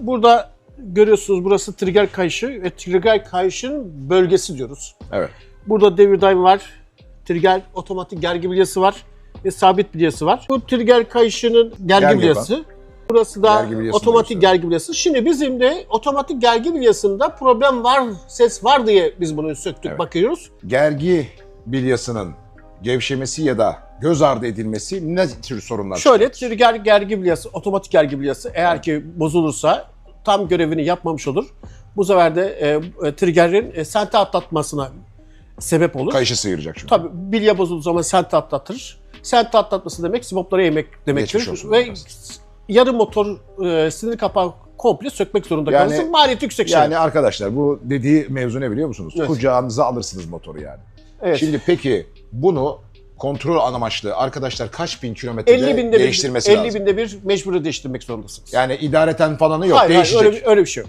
Burada görüyorsunuz burası trigger kayışı ve trigger kayışın bölgesi diyoruz. Evet. Burada devir daim var. Trigger otomatik gergi bilyası var ve sabit bilyası var. Bu trigger kayışının gergi, Gergi bilyası. Burası da Gergi otomatik gergi bilyası. Şimdi bizim de otomatik gergi bilyasında problem var, ses var diye biz bunu söktük, Evet. bakıyoruz. Gergi bilyasının gevşemesi ya da göz ardı edilmesi ne tür sorunlar Şöyle çıkartır? trigger gergi bilyası, otomatik gergi bilyası eğer ki bozulursa tam görevini yapmamış olur. Bu sefer de e, e, triggerin e, sente atlatmasına sebep olur. Kayışı sıyıracak çünkü. Tabii bilye bozulduğu zaman sente atlatır. Sente atlatması demek sibopları yemek demektir. Ve yarı motor e, sinir kapağı komple sökmek zorunda Yani- kalırsın. Maliyeti yüksek şey. Yani arkadaşlar bu dediği mevzu ne biliyor musunuz? Evet. Kucağınıza alırsınız motoru yani. evet. Şimdi peki bunu kontrol amaçlı arkadaşlar kaç bin kilometrede 50 binde değiştirmesi bir, 50 lazım? binde bir mecburi değiştirmek zorundasınız. Yani idareten falanı yok hayır, hayır değişecek. öyle, bir- öyle bir şey yok.